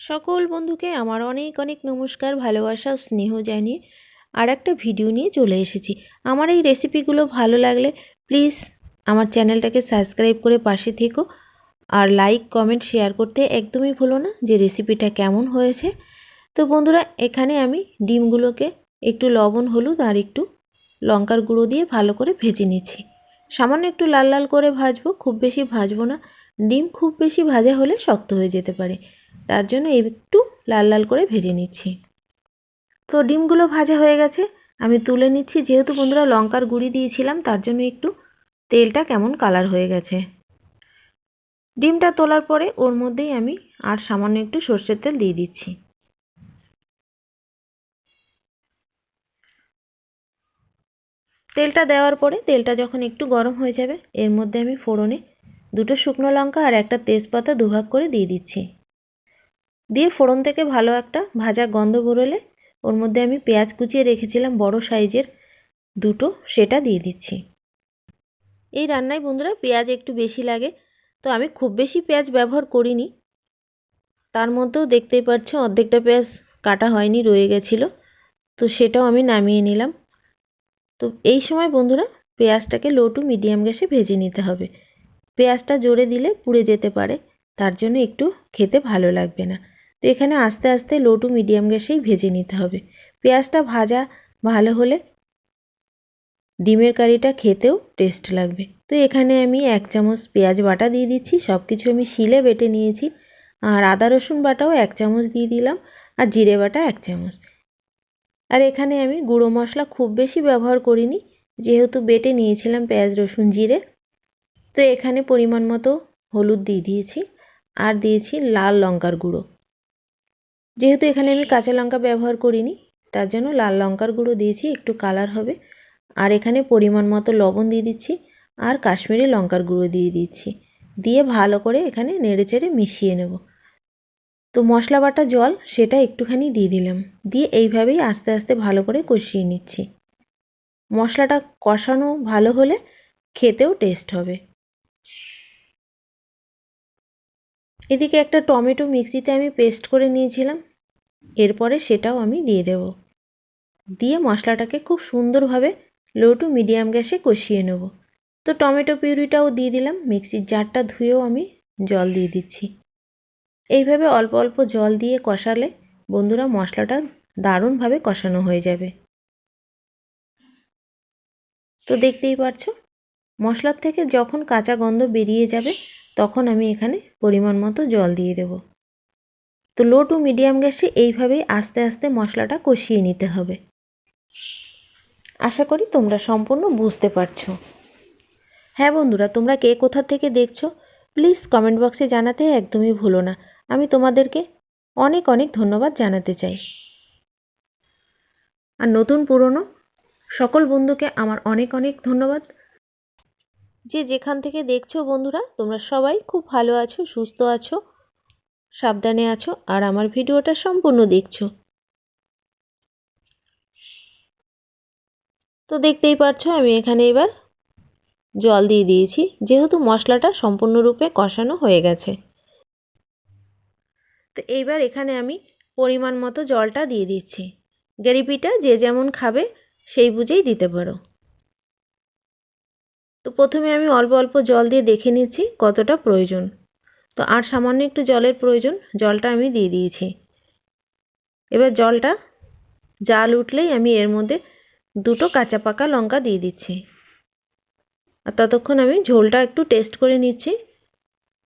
সকল বন্ধুকে আমার অনেক অনেক নমস্কার, ভালোবাসা ও স্নেহ জানিয়ে আর একটা ভিডিও নিয়ে চলে এসেছি। আমার এই রেসিপিগুলো ভালো লাগলে প্লিজ আমার চ্যানেলটাকে সাবস্ক্রাইব করে পাশে থেকো আর লাইক, কমেন্ট, শেয়ার করতে একদমই ভুলো না যে রেসিপিটা কেমন হয়েছে। তো বন্ধুরা, এখানে আমি ডিমগুলোকে একটু লবণ, হলুদ আর একটু লঙ্কার গুঁড়ো দিয়ে ভালো করে ভেজে নিচ্ছি। সামান্য একটু লাল লাল করে ভাজবো, খুব বেশি ভাজবো না। ডিম খুব বেশি ভাজা হলে শক্ত হয়ে যেতে পারে। তার জন্য একটু লাল লাল করে ভেজে নিচ্ছি। তো ডিমগুলো ভাজা হয়ে গেছে। আমি তুলে নিচ্ছি। যেহেতু বন্ধুরা লঙ্কার গুঁড়ি দিয়েছিলাম, তার জন্য একটু তেলটা কেমন কালার হয়ে গেছে। ডিমটা তোলার পরে ওর মধ্যেই আমি আর সামান্য একটু সর্ষের তেল দিয়ে দিচ্ছি। তেলটা দেওয়ার পরে তেলটা যখন একটু গরম হয়ে যাবে, এর মধ্যে আমি ফোড়নে দুটো শুকনো লঙ্কা আর একটা তেজপাতা দুভাগ করে দিয়ে দিচ্ছি। দিয়ে ফোড়ন থেকে ভালো একটা ভাজা গন্ধ বেরোলে ওর মধ্যে আমি পেঁয়াজ কুচিয়ে রেখেছিলাম বড় সাইজের দুটো, সেটা দিয়ে দিচ্ছি। এই রান্নায় বন্ধুরা পেঁয়াজ একটু বেশি লাগে, তো আমি খুব বেশি পেঁয়াজ ব্যবহার করিনি। তার মধ্যেও দেখতেই পাচ্ছ অর্ধেকটা পেঁয়াজ কাটা হয়নি, রয়ে গেছিল, তো সেটাও আমি নামিয়ে নিলাম। তো এই সময় বন্ধুরা পেঁয়াজটাকে লো টু মিডিয়াম গ্যাসে ভেজে নিতে হবে। পেঁয়াজটা জোরে দিলে পুড়ে যেতে পারে, তার জন্য একটু খেতে ভালো লাগবে না। তো এখানে আস্তে আস্তে লো টু মিডিয়াম গ্যাসেই ভেজে নিতে হবে। পেঁয়াজটা ভাজা ভালো হলে ডিমের কারিটা খেতেও টেস্ট লাগবে। তো এখানে আমি এক চামচ পেঁয়াজ বাটা দিয়ে দিচ্ছি সব কিছু আমি শিলে বেটে নিয়েছি। আর আদা, রসুন বাটাও এক চামচ দিয়ে দিলাম, আর জিরে বাটা এক চামচ। আর এখানে আমি গুঁড়ো মশলা খুব বেশি ব্যবহার করিনি, যেহেতু বেটে নিয়েছিলাম পেঁয়াজ, রসুন, জিরে। তো এখানে পরিমাণ মতো হলুদ দিয়ে দিয়েছি, আর দিয়েছি লাল লঙ্কার গুঁড়ো। যেহেতু এখানে আমি কাঁচা লঙ্কা ব্যবহার করিনি, তার জন্য লাল লঙ্কার গুঁড়ো দিয়েছি, একটু কালার হবে। আর এখানে পরিমাণ মতো লবণ দিয়ে দিচ্ছি, আর কাশ্মীরি লঙ্কার গুঁড়ো দিয়ে দিচ্ছি। দিয়ে ভালো করে এখানে নেড়ে চেড়ে মিশিয়ে নেব। তো মশলা বাটা জল, সেটা একটুখানি দিয়ে দিলাম। দিয়ে এইভাবেই আস্তে আস্তে ভালো করে কষিয়ে নিচ্ছি। মশলাটা কষানো ভালো হলে খেতেও টেস্ট হবে। এদিকে একটা টমেটো মিক্সিতে আমি পেস্ট করে নিয়েছিলাম। এরপরে সেটাও আমি দিয়ে দেব। দিয়ে মশলাটাকে খুব সুন্দরভাবে লো টু মিডিয়াম গ্যাসে কষিয়ে নেব। তো টমেটো পিউরিটাও দিয়ে দিলাম। মিক্সির জারটা ধুয়েও আমি জল দিয়ে দিচ্ছি। এইভাবে অল্প অল্প জল দিয়ে কষালে বন্ধুরা মশলাটা দারুণভাবে কষানো হয়ে যাবে। তো দেখতেই পারছ, মশলার থেকে যখন কাঁচা গন্ধ বেরিয়ে যাবে তখন আমি এখানে পরিমাণ মতো জল দিয়ে দেব। তো লো টু মিডিয়াম গ্যাসে এইভাবেই আস্তে আস্তে মশলাটা কষিয়ে নিতে হবে। আশা করি তোমরা সম্পূর্ণ বুঝতে পারছ। হ্যাঁ বন্ধুরা, তোমরা কে কোথা থেকে দেখছ প্লিজ কমেন্ট বক্সে জানাতে একদমই ভুলো না। আমি তোমাদেরকে অনেক অনেক ধন্যবাদ জানাতে চাই। আর নতুন পুরনো সকল বন্ধুকে আমার অনেক অনেক ধন্যবাদ। যে যেখান থেকে দেখছ বন্ধুরা, তোমরা সবাই খুব ভালো আছো, সুস্থ আছো, সাবধানে আছো আর আমার ভিডিওটা সম্পূর্ণ দেখছ। তো দেখতেই পাচ্ছ আমি এখানে এবার জল দিয়ে দিয়েছি, যেহেতু মশলাটা সম্পূর্ণরূপে কষানো হয়ে গেছে। তো এইবার এখানে আমি পরিমাণ মতো জলটা দিয়ে দিচ্ছি। গ্রেভিটা যে যেমন খাবে সেই বুঝেই দিতে পারো। প্রথমে আমি অল্প অল্প জল দিয়ে দেখে নিচ্ছি কতটা প্রয়োজন। তো আর সামান্য একটু জলের প্রয়োজন, জলটা আমি দিয়ে দিয়েছি। এবার জলটা জাল উঠলেই আমি এর মধ্যে দুটো কাঁচা পাকা লঙ্কা দিয়ে দিচ্ছি। আর ততক্ষণ আমি ঝোলটা একটু টেস্ট করে নিচ্ছি।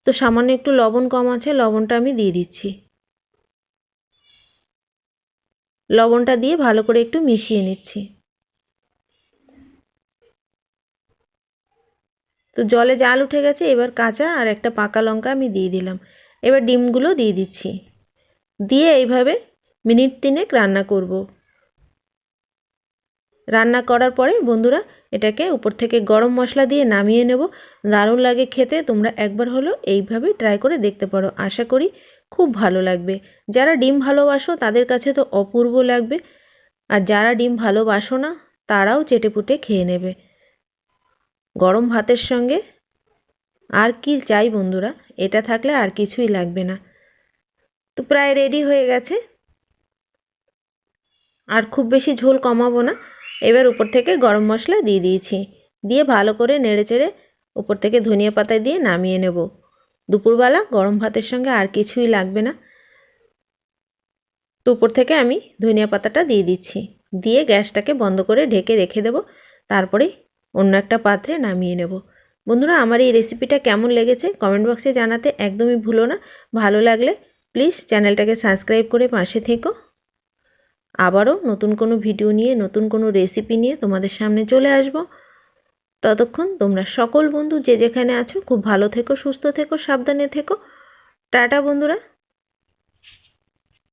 তো সামান্য একটু লবণ কম আছে, লবণটা আমি দিয়ে দিচ্ছি। লবণটা দিয়ে ভালো করে একটু মিশিয়ে নিচ্ছি। তো জলে জাল উঠে গেছে, এবার কাঁচা আর একটা পাকা লঙ্কা আমি দিয়ে দিলাম। এবার ডিমগুলো দিয়ে দিচ্ছি। দিয়ে এইভাবে মিনিট তিনেক রান্না করব। রান্না করার পরে বন্ধুরা, এটাকে উপর থেকে গরম মশলা দিয়ে নামিয়ে নেব। দারুণ লাগে খেতে, তোমরা একবার হলো এইভাবে ট্রাই করে দেখতে পারো। আশা করি খুব ভালো লাগবে। যারা ডিম ভালোবাসো, তাদের কাছে তো অপূর্ব লাগবে। আর যারা ডিম ভালোবাসো না, তারাও চেটেপুটে খেয়ে নেবে। গরম ভাতের সঙ্গে? আর কি চাই বন্ধুরা? এটা থাকলে আর কিছুই লাগবে না। তো প্রায় রেডি হয়ে গেছে। আর খুব বেশি ঝোল কমাবো না। এবার উপর থেকে গরম মশলা দিয়ে দিয়েছি। দিয়ে ভালো করে নেড়ে চেড়ে উপর থেকে ধনিয়া পাতা দিয়ে নামিয়ে নেব। দুপুরবেলা গরম ভাতের সঙ্গে আর কিছুই লাগবে না। তো উপর থেকে আমি ধনিয়া পাতাটা দিয়ে দিচ্ছি। দিয়ে গ্যাসটাকে বন্ধ করে ঢেকে রেখে দেবো। তারপরে অন্য একটা পাত্রে নামিয়ে নেব। বন্ধুরা, আমার এই রেসিপিটা কেমন লেগেছে কমেন্ট বক্সে জানাতে একদমই ভুলো না। ভালো লাগলে প্লিজ চ্যানেলটাকে সাবস্ক্রাইব করে পাশে থেকো। আবারও নতুন কোনো ভিডিও নিয়ে, নতুন কোনো রেসিপি নিয়ে তোমাদের সামনে চলে আসব। ততক্ষণ তোমরা সকল বন্ধু যে যেখানে আছো, খুব ভালো থেকো, সুস্থ থেকো, সাবধানে থেকো। টাটা বন্ধুরা।